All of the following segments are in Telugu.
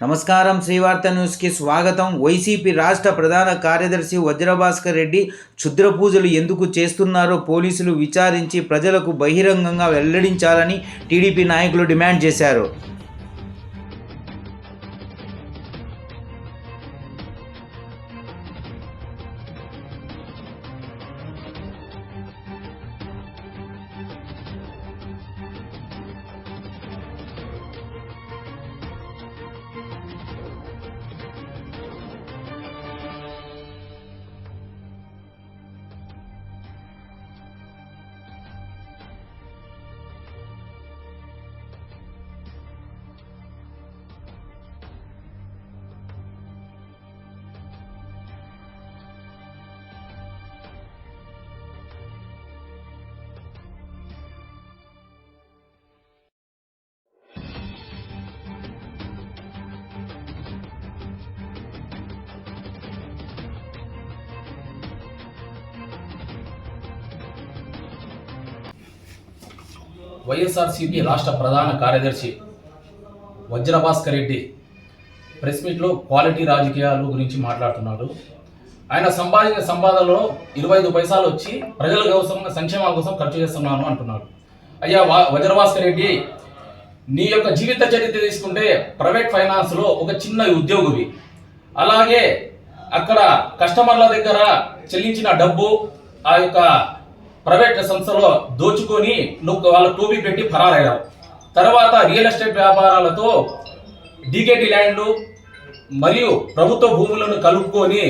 నమస్కారం శ్రీవార్త న్యూస్కి స్వాగతం. వైసీపీ రాష్ట్ర ప్రధాన కార్యదర్శి వజ్రభాస్కర్ రెడ్డి క్షుద్ర పూజలు ఎందుకు చేస్తున్నారో పోలీసులు విచారించి ప్రజలకు బహిరంగంగా వెల్లడించాలని టీడీపీ నాయకులు డిమాండ్ చేశారు. Y S R C P రాష్ట్ర ప్రధాన కార్యదర్శి వజ్రభాస్కర్ రెడ్డి ప్రెస్ మీట్లో క్వాలిటీ రాజకీయాలు గురించి మాట్లాడుతున్నాడు. ఆయన సంపాదించిన సంపాదనలో ఇరవై ఐదు పైసలు వచ్చి ప్రజల కోసం సంక్షేమాల కోసం ఖర్చు చేస్తున్నాను అంటున్నాడు. అయ్యా వా- వజ్రభాస్కర్ రెడ్డి నీ యొక్క జీవిత చరిత్ర తీసుకుంటే ప్రైవేట్ ఫైనాన్స్లో ఒక చిన్న ఉద్యోగివి. అలాగే అక్కడ కస్టమర్ల దగ్గర చెల్లించిన డబ్బు ఆ యొక్క ప్రైవేట్ సంస్థలో దోచుకొని నువ్వు వాళ్ళ టోపీ పెట్టి ఫరారయ్యావు. తర్వాత రియల్ ఎస్టేట్ వ్యాపారాలతో డీకేటీ ల్యాండ్లు మరియు ప్రభుత్వ భూములను కలుపుకొని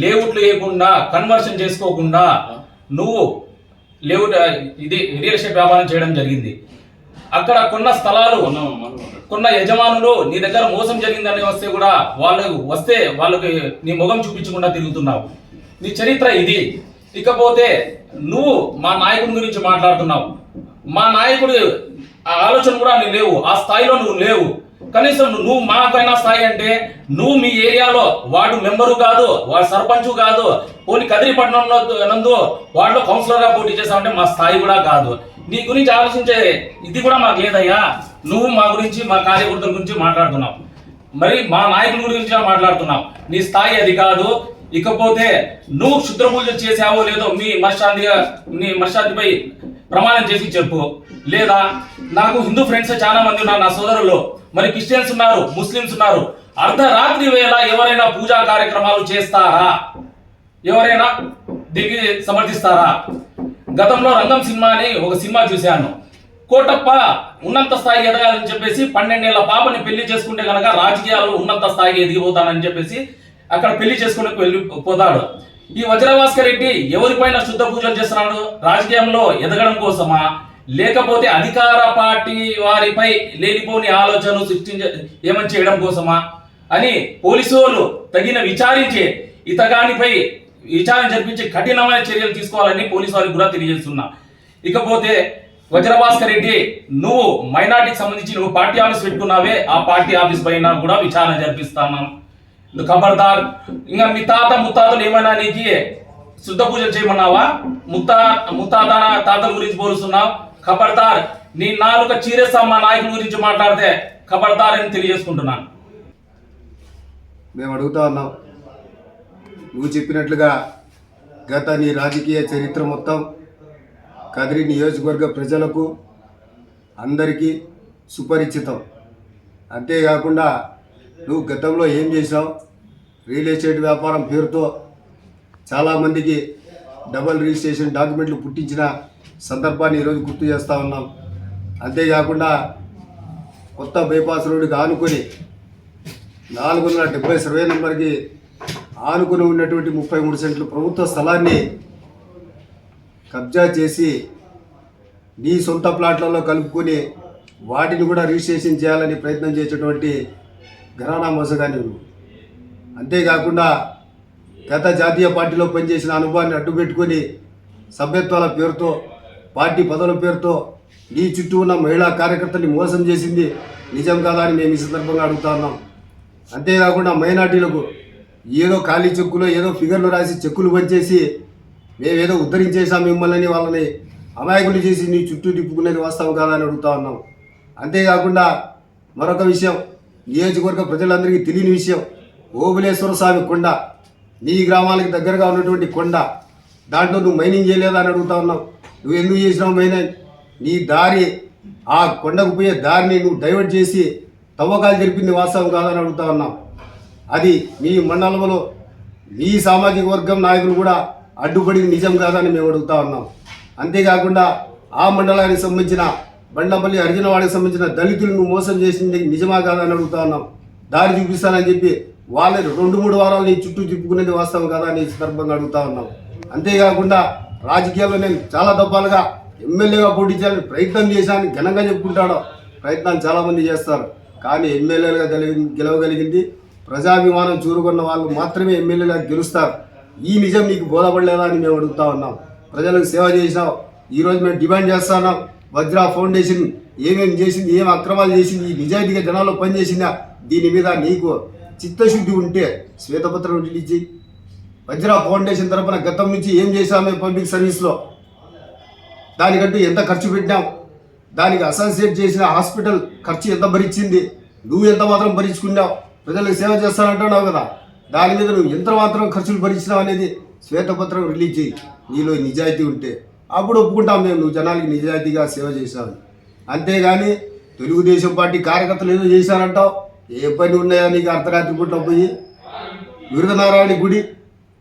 లేఅవుట్లు వేయకుండా కన్వర్షన్ చేసుకోకుండా నువ్వు లేఅవుట్ ఇది రియల్ ఎస్టేట్ వ్యాపారం చేయడం జరిగింది. అక్కడ కొన్న స్థలాలు కొన్న యజమానులు నీ దగ్గర మోసం జరిగిందని వస్తే కూడా వాళ్ళు వస్తే వాళ్ళకి నీ ముఖం చూపించకుండా తిరుగుతున్నావు. నీ చరిత్ర ఇది. ఇకపోతే నువ్వు మా నాయకుడి గురించి మాట్లాడుతున్నావు. మా నాయకుడు ఆ ఆలోచన కూడా నువ్వు లేవు. ఆ స్థాయిలో నువ్వు లేవు. కనీసం నువ్వు మాకైనా స్థాయి అంటే నువ్వు మీ ఏరియాలో వాడు మెంబరు కాదు వాడు సర్పంచ్ కాదు పోనీ కదిరిపట్నంలో నందు వార్డులో కౌన్సిలర్గా పోటీ చేసావంటే మా స్థాయి కూడా కాదు. నీ గురించి ఆలోచించే ఇది కూడా మాకు లేదయ్యా. నువ్వు మా గురించి మా కార్యకర్తల గురించి మాట్లాడుతున్నావు. మరి మా నాయకుల గురించి మాట్లాడుతున్నావు. నీ స్థాయి అది కాదు. ఇకపోతే నువ్వు క్షుద్ర పూజ చేసావో లేదో మీ మనశ్శాంతి నీ మనశ్శాంతిపై ప్రమాణం చేసి చెప్పు. లేదా నాకు హిందూ ఫ్రెండ్స్ చాలా మంది ఉన్నారు నా సోదరులు మరి క్రిస్టియన్స్ ఉన్నారు ముస్లిమ్స్ ఉన్నారు. అర్ధరాత్రి వేళ ఎవరైనా పూజా కార్యక్రమాలు చేస్తారా? ఎవరైనా దీనికి సమర్థిస్తారా? గతంలో రంగం సినిమా అని ఒక సినిమా చూశాను. కోటప్ప ఉన్నత స్థాయికి ఎదగాలని చెప్పేసి పన్నెండేళ్ళ పాపని పెళ్ళి చేసుకుంటే కనుక రాజకీయాలు ఉన్నత స్థాయికి ఎదిగిపోతానని చెప్పేసి అక్కడ పెళ్ళి చేసుకుని వెళ్ళి పోతాడు. ఈ వజ్రభాస్కర్ రెడ్డి ఎవరిపైన శుద్ధ పూజలు చేస్తున్నాడు? రాజకీయంలో ఎదగడం కోసమా? లేకపోతే అధికార పార్టీ వారిపై లేనిపోని ఆలోచనలు సృష్టించ ఏమని చేయడం కోసమా? అని పోలీసు వాళ్ళు తగిన విచారించి ఇతగానిపై విచారణ జరిపించి కఠినమైన చర్యలు తీసుకోవాలని పోలీసు వారికి కూడా తెలియజేస్తున్నా. ఇకపోతే వజ్రభాస్కర్ రెడ్డి నువ్వు మైనార్టీకి సంబంధించి నువ్వు పార్టీ ఆఫీస్ పెట్టుకున్నావే ఆ పార్టీ ఆఫీస్ పైన కూడా విచారణ జరిపిస్తాను. ఖబర్దార్ ఇంకా మీ తాత ముత్తాతలు ఏమైనా నీకు శుద్ధ పూజలు చేయమన్నావా? ముత్తా ముత్తాత తాతల గురించి పోలుస్తున్నావు. ఖబర్దార్ నీ నాలుక చీరేస్తా మా నాయకుల గురించి మాట్లాడితే ఖబర్దార్ అని తెలియజేసుకుంటున్నాను. మేము అడుగుతా ఉన్నాం. నువ్వు చెప్పినట్లుగా గత నీ రాజకీయ చరిత్ర మొత్తం కదిరి నియోజకవర్గ ప్రజలకు అందరికీ సుపరిచితం. అంతేకాకుండా నువ్వు గతంలో ఏం చేసావు రియల్ ఎస్టేట్ వ్యాపారం పేరుతో చాలామందికి డబల్ రిజిస్ట్రేషన్ డాక్యుమెంట్లు పుట్టించిన సందర్భాన్ని ఈరోజు గుర్తు చేస్తూ ఉన్నాం. అంతేకాకుండా కొత్త బైపాస్ రోడ్డుకి ఆనుకొని నాలుగు వందల డెబ్బై సర్వే నెంబర్కి ఆనుకుని ఉన్నటువంటి ముప్పై మూడు సెంట్లు ప్రభుత్వ స్థలాన్ని కబ్జా చేసి నీ సొంత ప్లాట్లలో కలుపుకొని వాటిని కూడా రిజిస్ట్రేషన్ చేయాలని ప్రయత్నం చేసేటువంటి ఘరానా మోసగాని నువ్వు అంతేకాకుండా గత జాతీయ పార్టీలో పనిచేసిన అనుభవాన్ని అడ్డుపెట్టుకొని సభ్యత్వాల పేరుతో పార్టీ పదవుల పేరుతో నీ చుట్టూ ఉన్న మహిళా కార్యకర్తల్ని మోసం చేసింది నిజం కాదా అని మేము ఈ సందర్భంగా అడుగుతా ఉన్నాం. అంతేకాకుండా మైనార్టీలకు ఏదో ఖాళీ చెక్కులో ఏదో ఫిగర్లు రాసి చెక్కులు పంచేసి మేమేదో ఉద్ధరించేసాం మిమ్మల్ని వాళ్ళని అమాయకులు చేసి నీ చుట్టూ తిప్పుకునేది వాస్తవం కాదని అని అడుగుతా ఉన్నాం. అంతేకాకుండా మరొక విషయం నియోజకవర్గ ప్రజలందరికీ తెలియని విషయం. ఓబులేశ్వర స్వామి కొండ నీ గ్రామాలకు దగ్గరగా ఉన్నటువంటి కొండ దాంట్లో నువ్వు మైనింగ్ చేయలేదని అడుగుతా ఉన్నావు. నువ్వు ఎందుకు చేసినావు మైనింగ్? నీ దారి ఆ కొండకు పోయే దారిని నువ్వు డైవర్ట్ చేసి తవ్వకాలు జరిపింది వాస్తవం కాదని అడుగుతా ఉన్నావు. అది మీ మండలంలో మీ సామాజిక వర్గం నాయకులు కూడా అడ్డుపడింది నిజం కాదని మేము అడుగుతా ఉన్నాం. అంతేకాకుండా ఆ మండలానికి సంబంధించిన బండపల్లి అర్జునవాడికి సంబంధించిన దళితులను మోసం చేసింది నిజమా కాదని అడుగుతా ఉన్నాం. దారి చూపిస్తానని చెప్పి వాళ్ళని రెండు మూడు వారాలు నీ చుట్టూ తిప్పుకునేది వాస్తవం కదా అని సందర్భంగా అడుగుతా ఉన్నాం. అంతేకాకుండా రాజకీయాల్లో నేను చాలా దప్పాలుగా ఎమ్మెల్యేగా పోటీ చేయాలని ప్రయత్నం చేశాను ఘనంగా చెప్పుకుంటాడు. ప్రయత్నాలు చాలామంది చేస్తారు. కానీ ఎమ్మెల్యేలుగా గెలవగలిగింది ప్రజాభిమానం చూరుకున్న వాళ్ళు మాత్రమే ఎమ్మెల్యేగా గెలుస్తారు. ఈ నిజం నీకు బోధపడలేదా అని మేము అడుగుతా ఉన్నాం. ప్రజలకు సేవ చేసినావు ఈరోజు మేము డిమాండ్ చేస్తున్నాం వజ్రా ఫౌండేషన్ ఏమేమి చేసింది ఏం అక్రమాలు చేసింది ఈ నిజాయితీగా జనాల్లో పనిచేసిందా? దీని మీద నీకు చిత్తశుద్ధి ఉంటే శ్వేతపత్రం రిలీజ్ చేయి. వజ్రా ఫౌండేషన్ తరపున గతం నుంచి ఏం చేశామే పబ్లిక్ సర్వీస్లో దానికంటూ ఎంత ఖర్చు పెట్టాం దానికి అసోసియేట్ చేసిన హాస్పిటల్ ఖర్చు ఎంత భరించింది? నువ్వు ఎంత మాత్రం భరించుకున్నావు? ప్రజలకు సేవ చేస్తానంటున్నావు కదా. దాని మీద నువ్వు ఎంత మాత్రం ఖర్చులు భరించినావు అనేది శ్వేతపత్రం రిలీజ్ చేయి. నీలో నిజాయితీ ఉంటే. అప్పుడు ఒప్పుకుంటాం మేము నువ్వు జనాలకి నిజాయితీగా సేవ చేశావు. అంతేగాని తెలుగుదేశం పార్టీ కార్యకర్తలు ఏదో చేశారంటావు? ఏ పని ఉన్నాయో నీకు అర్ధరాత్రి పూట పోయి? వీరనారాయణ గుడి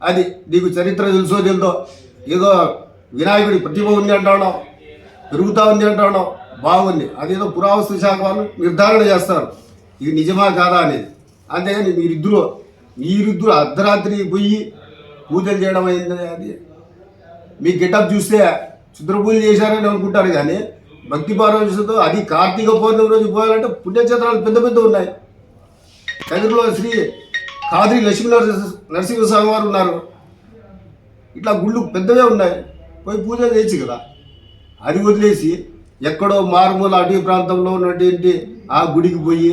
అది నీకు చరిత్ర తెలుసో తెలుదో? ఏదో వినాయకుడి ప్రతిభ ఉంది అంటాడు పెరుగుతా ఉంది అంటాడు బాగుంది. అదేదో పురావస్తు శాఖ వాళ్ళు నిర్ధారణ చేస్తారు. ఇది నిజమా కాదా అనేది. అంతేగాని మీరిద్దరు మీరిద్దరు అర్ధరాత్రి పోయి పూజలు చేయడం అయింది అది? మీ గెటప్ చూస్తే క్షుద్ర పూజ చేశారని అనుకుంటారు కానీ భక్తి పారవశంతో అది కార్తీక పౌర్ణమి రోజు పోయాలంటే పుణ్యక్షేత్రాలు పెద్ద పెద్ద ఉన్నాయి. కదిరిలో శ్రీ కాదిరి లక్ష్మీ నరసింహ నరసింహస్వామి వారు ఉన్నారు. ఇట్లా గుళ్ళు పెద్దవే ఉన్నాయి. పోయి పూజ చేయొచ్చు కదా. అది వదిలేసి ఎక్కడో మారుమూల అటవీ ప్రాంతంలో ఉన్నటువంటి ఆ గుడికి పోయి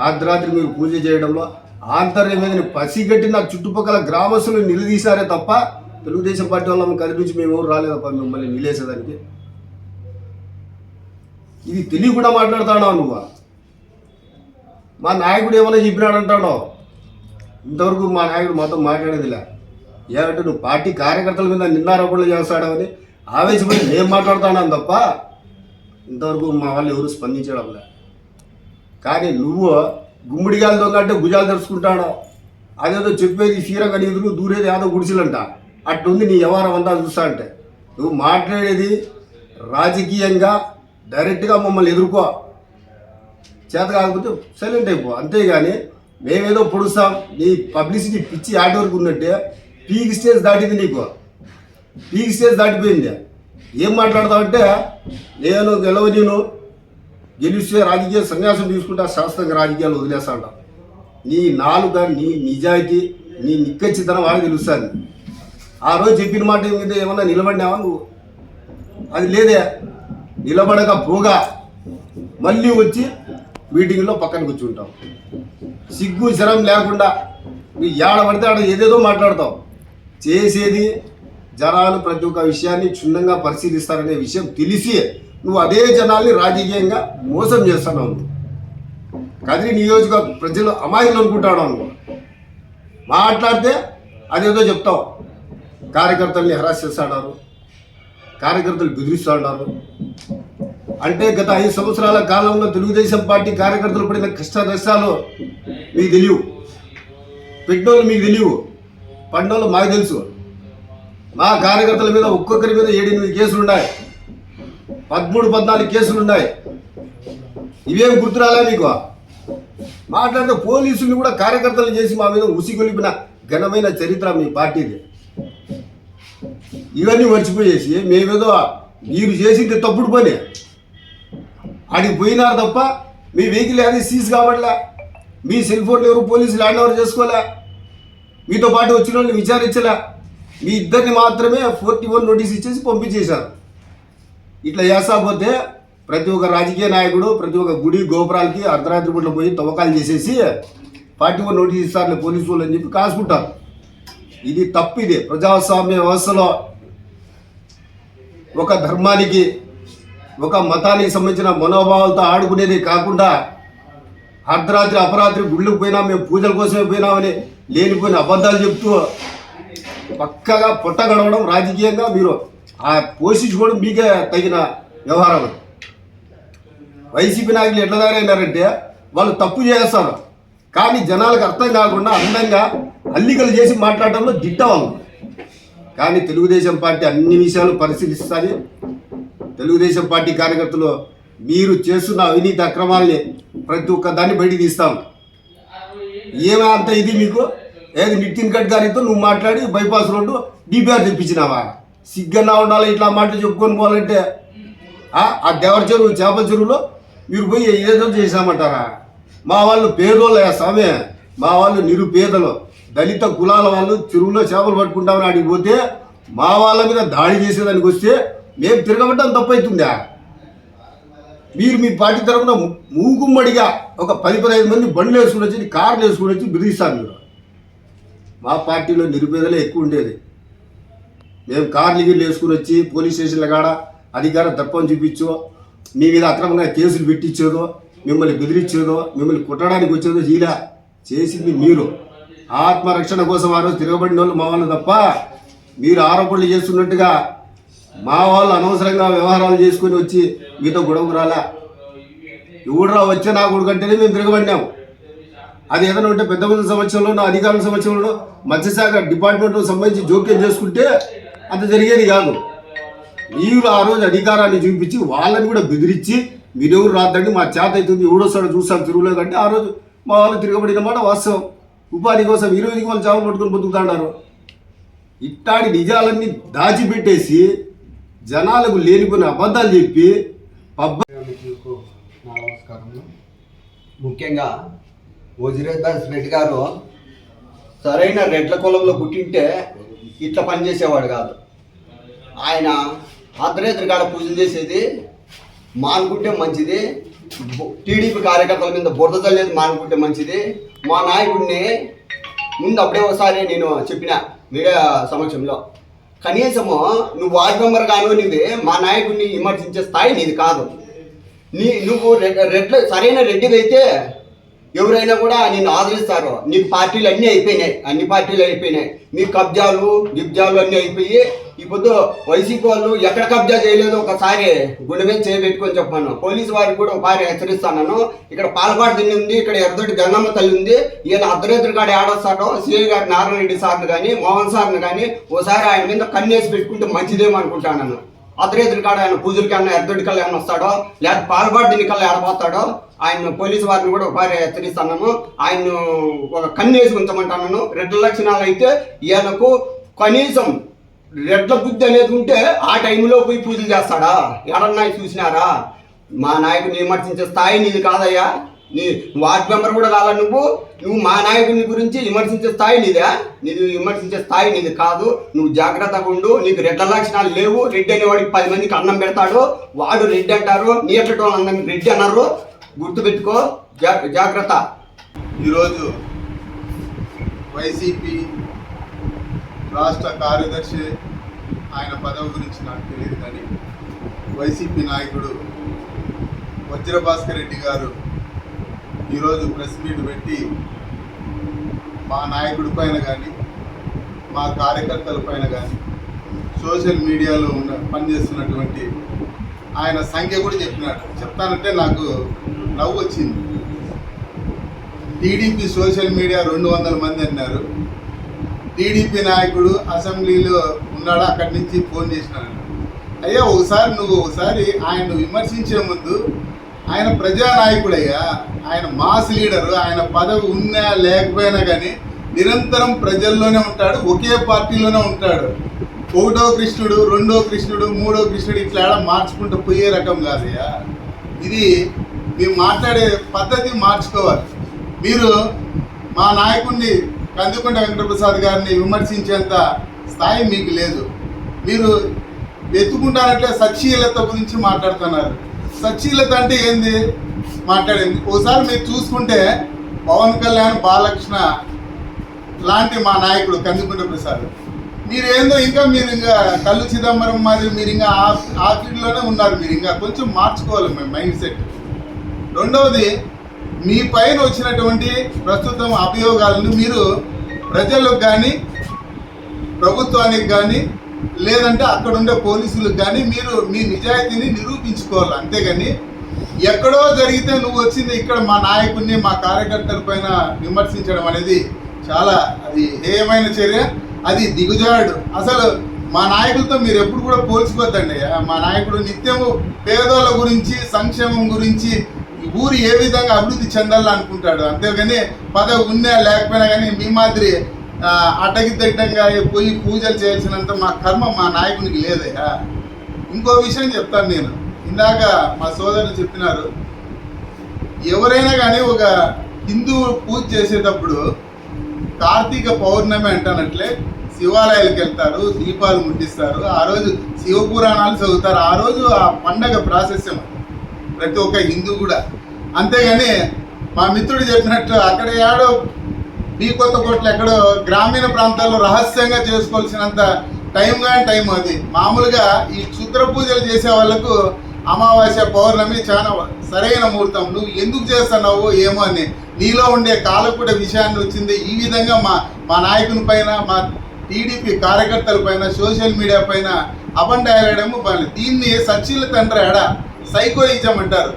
అర్ధరాత్రి మీరు పూజ చేయడంలో ఆంతర్యం మీద పసిగట్టిన చుట్టుపక్కల గ్రామస్తులు నిలదీశారే తప్ప తెలుగుదేశం పార్టీ వాళ్ళని కదిరి నుంచి మేము ఎవరు రాలేదప్ప మిమ్మల్ని నిలేసేదానికి? ఇది తెలియకుండా మాట్లాడుతున్నావు నువ్వు? మా నాయకుడు ఏమైనా చెప్పినాడంటాడో? ఇంతవరకు మా నాయకుడు మాతో మాట్లాడేదిలే. ఏమంటే నువ్వు పార్టీ కార్యకర్తల మీద నిన్నారోపణలు చేస్తాడని ఆవేశపడి నేను మాట్లాడుతున్నాను తప్ప ఇంతవరకు మా వాళ్ళు ఎవరు స్పందించడంలే కానీ నువ్వు గుమ్మడిగాలతో కంటే భుజాలు తెరుచుకుంటాడో అదేదో చెప్పేది క్షీరంగా నీదులు దూరేది ఏదో గుడిసిలంట. అట్టుంది నీ వ్యవహారం అంతా చూస్తా అంటే. నువ్వు మాట్లాడేది రాజకీయంగా డైరెక్ట్గా మమ్మల్ని ఎదుర్కో. చేత కాకపోతే సైలెంట్ అయిపో. అంతేగాని మేమేదో పొడుస్తాం. నీ పబ్లిసిటీ పిచ్చి ఆట వరకు ఉన్నట్టే పీక్ స్టేజ్ దాటింది నీకు. పీక్ స్టేజ్ దాటిపోయింది. ఏం మాట్లాడతావంటే నేను గెలవ నేను. గెలిస్తే రాజకీయ సన్యాసం తీసుకుంటా శాస్త్రంగా రాజకీయాలు వదిలేస్తా అంట. నీ నాలుక నీ నిజాయితీ నీ నిక్కచ్చితనం వాళ్ళకి తెలుస్తుంది. ఆ రోజు చెప్పిన మాట మీద ఏమన్నా నిలబడినావా నువ్వు? అది లేదే. నిలబడక పోగా. మళ్ళీ వచ్చి మీటింగ్లో పక్కన కూర్చుంటాం సిగ్గు శరం లేకుండా నువ్వు ఏడ పడితే ఆడ ఏదేదో మాట్లాడతావు. చేసేది జనాలు ప్రతి ఒక్క విషయాన్ని క్షుణ్ణంగా పరిశీలిస్తారనే విషయం తెలిసి నువ్వు అదే జనాల్ని రాజకీయంగా మోసం చేస్తున్నావు. నువ్వు కదిరి నియోజక ప్రజలు అమాయకులు అనుకుంటాడు అనుకో మాట్లాడితే అదేదో చెప్తావు. కార్యకర్తల్ని హెరాస్ చేస్తాడారు? కార్యకర్తలు బెదిరిస్తాడారు? అంటే గత ఐదు సంవత్సరాల కాలంలో తెలుగుదేశం పార్టీ కార్యకర్తలు పడిన కష్ట నష్టాలు మీకు తెలియవు. పెట్టినోళ్ళు మీకు తెలియవు. పండోళ్ళు మాకు తెలుసు. మా కార్యకర్తల మీద ఒక్కొక్కరి మీద ఏడెనిమిది కేసులు ఉన్నాయి. పదమూడు పద్నాలుగు కేసులు ఉన్నాయి. ఇవేం గుర్తురాలే మీకు? మాట్లాడితే పోలీసులు కూడా కార్యకర్తలు చేసి మా మీద ఉసిగొలిపిన ఘనమైన చరిత్ర మీ పార్టీది. ఇవన్నీ మర్చిపోయేసి మేమేదో మీరు చేసింది తప్పుడు పని. ఆడికి పోయినారు తప్ప మీ వెహికల్ అది సీజ్ కావట్లే? మీ సెల్ ఫోన్లు ఎవరు పోలీసులు హ్యాండ్ ఓవర్ చేసుకోలే మీతో పాటు వచ్చిన వాళ్ళని విచారించలే? మీ ఇద్దరిని మాత్రమే ఫోర్టీ వన్ నోటీస్ ఇచ్చేసి పంపించేశారు. ఇట్లా చేస్తాపోతే ప్రతి ఒక్క రాజకీయ నాయకుడు ప్రతి ఒక్క గుడి గోపురాలకి అర్ధరాత్రి పూట్ల పోయి తవ్వకాలు చేసేసి ఫార్టీ వన్ నోటీస్ ఇస్తారు పోలీసు వాళ్ళు అని చెప్పి కాసుకుంటారు. ఇది తప్పు ఇది ప్రజాస్వామ్య వ్యవస్థలో ఒక ధర్మానికి ఒక మతానికి సంబంధించిన మనోభావాలతో ఆడుకునేది కాకుండా అర్ధరాత్రి అపరాత్రి గుళ్ళకు పోయినా మేము పూజల కోసమే పోయినామని లేనిపోయిన అబద్ధాలు చెప్తూ పక్కగా పుట్ట గడవడం రాజకీయంగా మీరు ఆ పోషించుకోవడం మీకే తగిన వ్యవహారం వైసీపీ నాయకులు ఎట్లా తయారైనారంటే వాళ్ళు తప్పు చేస్తారు కానీ జనాలకు అర్థం కాకుండా అందంగా అల్లికలు చేసి మాట్లాడటంలో దిట్టవాళ్ళు కానీ తెలుగుదేశం పార్టీ అన్ని విషయాలు పరిశీలిస్తుంది. తెలుగుదేశం పార్టీ కార్యకర్తలు మీరు చేస్తున్న అవినీతి అక్రమాల్ని ప్రతి ఒక్క దాన్ని బయటికి తీస్తాం. ఏమే అంత ఇది మీకు? ఏది నితిన్ గడ్కరీతో నువ్వు మాట్లాడి bypass road D P R తెప్పించినావా? సిగ్గన్నా ఉండాలి ఇట్లా మాటలు చెప్పుకొని పోవాలంటే. ఆ ఆ దేవర చెరువు చేపల చెరువులో మీరు పోయి ఏదో చేసామంటారా మా వాళ్ళు పేదోళ్ళ స్వామి. మా వాళ్ళు నిరుపేదలు. దళిత కులాల వాళ్ళు చెరువులో చేపలు పట్టుకుంటామని అడిగి పోతే మా వాళ్ళ మీద దాడి చేసేదానికి వస్తే మేము తిరగబడ్డం తప్పవుతుందా మీరు మీ పార్టీ తరఫున మూకుమ్మడిగా ఒక పది పదహైదు మంది బండ్లు వేసుకుని వచ్చి కార్లు వేసుకుని వచ్చి బెదిరిస్తారు మీరు. మా పార్టీలో నిరుపేదలే ఎక్కువ ఉండేది. మేము కార్లు గిర్లు వేసుకుని వచ్చి పోలీస్ స్టేషన్ల కాడ అధికార తప్పని చూపించో మీ మీద అక్రమంగా కేసులు పెట్టించేదో మిమ్మల్ని బెదిరించేదో మిమ్మల్ని కుట్టడానికి వచ్చేదో ఇలా చేసింది మీరు. ఆత్మరక్షణ కోసం ఆ రోజు తిరగబడిన వాళ్ళు మా వాళ్ళు తప్ప మీరు ఆరోపణలు చేస్తున్నట్టుగా మా వాళ్ళు అనవసరంగా వ్యవహారాలు చేసుకొని వచ్చి మీతో గొడవకు రాలా? ఎవడురా వచ్చే నా కొడుకంటేనే మేము తిరగబడినాము అది ఏదైనా ఉంటే పెద్ద మంది సంవత్సరంలో నా అధికారుల సంవత్సరంలో మత్స్యశాఖ డిపార్ట్మెంట్కు సంబంధించి జోక్యం చేసుకుంటే అంత జరిగేది కాదు. మీరు ఆ రోజు అధికారాన్ని చూపించి వాళ్ళని కూడా బెదిరించి మీరెవరు రాద్దండి? మా చేత అవుతుంది. ఎవడొస్తాడో చూస్తాం. తిరుగులో కంటే ఆ రోజు మా వాళ్ళు తిరగబడిన మాట వాస్తవం. ఉపాధి కోసం ఈ వాళ్ళు చావులు పట్టుకొని బతుకుతాడారు. ఇట్టాడి నిజాలన్నీ దాచిపెట్టేసి జనాలకు లేనిపోయిన అబద్ధాలు చెప్పి పబ్బ ముఖ్యంగా వజిరేదాస్ రెడ్డి గారు సరైన రెడ్ల కులంలో పుట్టింటే ఇట్లా పనిచేసేవాడు కాదు. ఆయన అర్ధరేత్రి కాడ పూజలు చేసేది మానుకుంటే మంచిది. టీడీపీ కార్యకర్తల మీద బురద చల్లేది మానుకుంటే మంచిది. మా నాయకుడిని ముందు అప్పుడే ఒకసారి నేను చెప్పిన మీడియా సమక్షంలో. కనీసము నువ్వు వార్డ్ మెంబర్ కానివ్వనివి మా నాయకుడిని విమర్శించే స్థాయి నీది కాదు. నీ నువ్వు రెడ్ రెడ్ల సరైన రెడ్డివి అయితే ఎవరైనా కూడా నిన్ను ఆదరిస్తారు. నీకు పార్టీలు అన్నీ అయిపోయినాయి. అన్ని పార్టీలు అయిపోయినాయి. మీ కబ్జాలు గిబ్జాలు అన్నీ అయిపోయి ఇప్పుడు వైసీపీ వాళ్ళు ఎక్కడ కబ్జా చేయలేదో ఒకసారి గుండె మీద చేయబెట్టుకొని చెప్పాను. పోలీసు వారికి కూడా ఒకసారి హెచ్చరిస్తాను ఇక్కడ పాలపాటు తిని ఉంది ఇక్కడ ఎర్రదొడ్డి గంగమ్మ తల్లి ఉంది. ఈయన అర్ధరేత్రి కాడ ఆడొస్తాడో. సిఐ గారు నారాయణ రెడ్డి సార్ని కానీ మోహన్ సార్ని కానీ ఓసారి ఆయన మీద కన్నేసి పెట్టుకుంటే మంచిదేమో అనుకుంటాను అర్ధరేత్రి కాడ ఆయన పూజలకి అన్న ఎర్రదొడ్డి కల్లా ఏమైనా వస్తాడో? లేదా పాల్పాటు ఎన్నికల్లో ఏడబోతాడో ఆయన పోలీసు వారిని కూడా ఒకసారి హెచ్చరిస్తాను ఆయన ఒక కన్నేసి ఉంచమంటాను రెడ్ల లక్షణాలు అయితే ఈయనకు కనీసం రెడ్ల బుద్ధి అనేది ఉంటే ఆ టైంలో పోయి పూజలు చేస్తాడా? ఎడన్నా చూసినారా? మా నాయకుడిని విమర్శించే స్థాయి నీది కాదయ్యా. నీ వార్డ్ మెంబర్ కూడా కావాలి నువ్వు? నువ్వు మా నాయకుని గురించి విమర్శించే స్థాయి నీదా. నీది విమర్శించే స్థాయి నీది కాదు. నువ్వు జాగ్రత్తగా ఉండు. నీకు రెడ్ల లక్షణాలు లేవు. రెడ్డి అనేవాడికి పది మందికి అన్నం పెడతాడు. వాడు రెడ్డి అంటారు. నీ ఎట్ల వాళ్ళందరినీ రెడ్డి అన్నారు. గుర్తుపెట్టుకో. జా జాగ్రత్త. ఈరోజు వైసీపీ రాష్ట్ర కార్యదర్శి ఆయన పదవి గురించి నాకు తెలియదు కానీ వైసీపీ నాయకుడు వజ్రభాస్కర్ రెడ్డి గారు ఈరోజు ప్రెస్ మీట్ పెట్టి మా నాయకుడి పైన కానీ మా కార్యకర్తల పైన కానీ సోషల్ మీడియాలో ఉన్న పనిచేస్తున్నటువంటి ఆయన సంఖ్య కూడా చెప్పినాడు. చెప్తానంటే నాకు నవ్వు వచ్చింది. టీడీపీ సోషల్ మీడియా రెండు వందల మంది అన్నారు. టీడీపీ నాయకుడు అసెంబ్లీలో ఉన్నాడు? అక్కడి నుంచి ఫోన్ చేసినాడు. అయ్యా ఒకసారి నువ్వు ఒకసారి ఆయన విమర్శించే ముందు ఆయన ప్రజానాయకుడయ్యా ఆయన మాస్ లీడరు ఆయన పదవి ఉన్నా లేకపోయినా కానీ నిరంతరం ప్రజల్లోనే ఉంటాడు ఒకే పార్టీలోనే ఉంటాడు. ఒకటో కృష్ణుడు రెండో కృష్ణుడు మూడో కృష్ణుడు ఇట్లా మార్చుకుంటూ పోయే రకం కాదయ్యా. ఇది మేము మాట్లాడే పద్ధతి మార్చుకోవాలి. మీరు మా నాయకుడిని కందుకుంట వెంకటప్రసాద్ గారిని విమర్శించేంత స్థాయి మీకు లేదు. మీరు ఎత్తుకుంటారంటే సచ్చీలత గురించి మాట్లాడుతున్నారు. సచ్చీలత అంటే ఏంది? మాట్లాడింది. ఒకసారి మీరు చూసుకుంటే పవన్ కళ్యాణ్ బాలకృష్ణ లాంటి మా నాయకుడు కందుకుంట ప్రసాద్. మీరేందో ఇంకా మీరు ఇంకా కళ్ళు చిదంబరం మాదిరి మీరు ఇంకా ఆ ఫీల్డ్లోనే ఉన్నారు మీరు ఇంకా. కొంచెం మార్చుకోవాలి మేము మైండ్ సెట్. రెండవది మీ పైన వచ్చినటువంటి ప్రస్తుతం అభియోగాలను మీరు ప్రజలకు కానీ ప్రభుత్వానికి కానీ లేదంటే అక్కడ ఉండే పోలీసులకు కానీ మీరు మీ నిజాయితీని నిరూపించుకోవాలి. అంతేగాని ఎక్కడో జరిగితే నువ్వు వచ్చింది ఇక్కడ మా నాయకుడిని మా కార్యకర్తల పైన విమర్శించడం అనేది చాలా అది హేయమైన చర్య. అది దిగుజాడు. అసలు మా నాయకులతో మీరు ఎప్పుడు కూడా పోల్చుకోవద్దండి. మా నాయకుడు నిత్యము పేదోళ్ళ గురించి సంక్షేమం గురించి ఈ ఊరు ఏ విధంగా అభివృద్ధి చెందాలని అనుకుంటాడు అంతేగాని పదవి ఉన్నా లేకపోయినా కానీ మీ మాదిరి ఆ, పోయి పూజలు చేయాల్సినంత మా కర్మ మా నాయకునికి లేదయ్యా. ఇంకో విషయం చెప్తాను నేను. ఇందాక మా సోదరులు చెప్పినారు ఎవరైనా కానీ ఒక హిందువు పూజ చేసేటప్పుడు కార్తీక పౌర్ణమి అంటానట్లే శివాలయాలకు వెళ్తారు దీపాలు ముట్టిస్తారు ఆ రోజు శివ పురాణాలు చదువుతారు ఆ రోజు ఆ పండగ ప్రాశస్యం ప్రతి ఒక్క హిందూ కూడా. అంతేగాని మా మిత్రుడు చెప్పినట్టు అక్కడ ఏడో ఢీ కొత్త కోట్లు ఎక్కడో గ్రామీణ ప్రాంతాల్లో రహస్యంగా చేసుకోవాల్సినంత టైం కానీ టైం అది. మామూలుగా ఈ క్షుద్ర పూజలు చేసే వాళ్ళకు అమావాస్య పౌర్ణమి చాలా సరైన ముహూర్తం. నువ్వు ఎందుకు చేస్తున్నావు ఏమో అని. నీలో ఉండే కాలకూట విషయాన్ని వచ్చింది. ఈ విధంగా మా మా నాయకుని పైన మా టీడీపీ కార్యకర్తల పైన సోషల్ మీడియా పైన అబండాయడము వాళ్ళు దీన్ని సచిల తండ్రి ఎడ సైకోయిజం అంటారు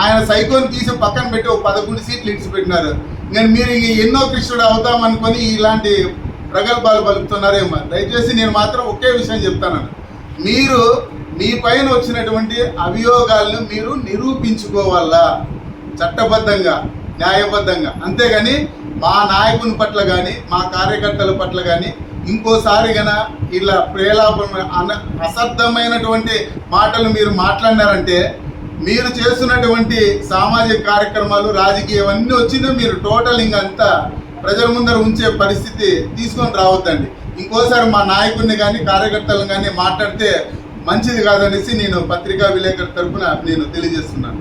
ఆయన సైకోని తీసి పక్కన పెట్టి ఒక పదకొండు సీట్లు ఇడిచి పెట్టినారు నేను మీరు ఎన్నో కృష్ణుడు అవుతామనుకొని ఇలాంటి ప్రగల్భాలు పలుకుతున్నారేమో దయచేసి నేను మాత్రం ఒకే విషయం చెప్తాను మీరు మీ పైన వచ్చినటువంటి అభియోగాలను మీరు నిరూపించుకోవాలా? చట్టబద్ధంగా న్యాయబద్ధంగా. అంతేగాని మా నాయకుని పట్ల కానీ మా కార్యకర్తల పట్ల కానీ ఇంకోసారి గన ఇలా ప్రేలాపన అన అసర్థమైనటువంటి మాటలు మీరు మాట్లాడినారంటే మీరు చేస్తున్నటువంటి సామాజిక కార్యక్రమాలు రాజకీయం అన్నీ వచ్చినా మీరు టోటల్ ఇంకంతా ప్రజల ముందర ఉంచే పరిస్థితి తీసుకొని రావద్దండి. ఇంకోసారి మా నాయకుడిని కానీ కార్యకర్తలను కానీ మాట్లాడితే మంచిది కాదనేసి నేను పత్రికా విలేకరు తరపున నేను తెలియజేస్తున్నాను.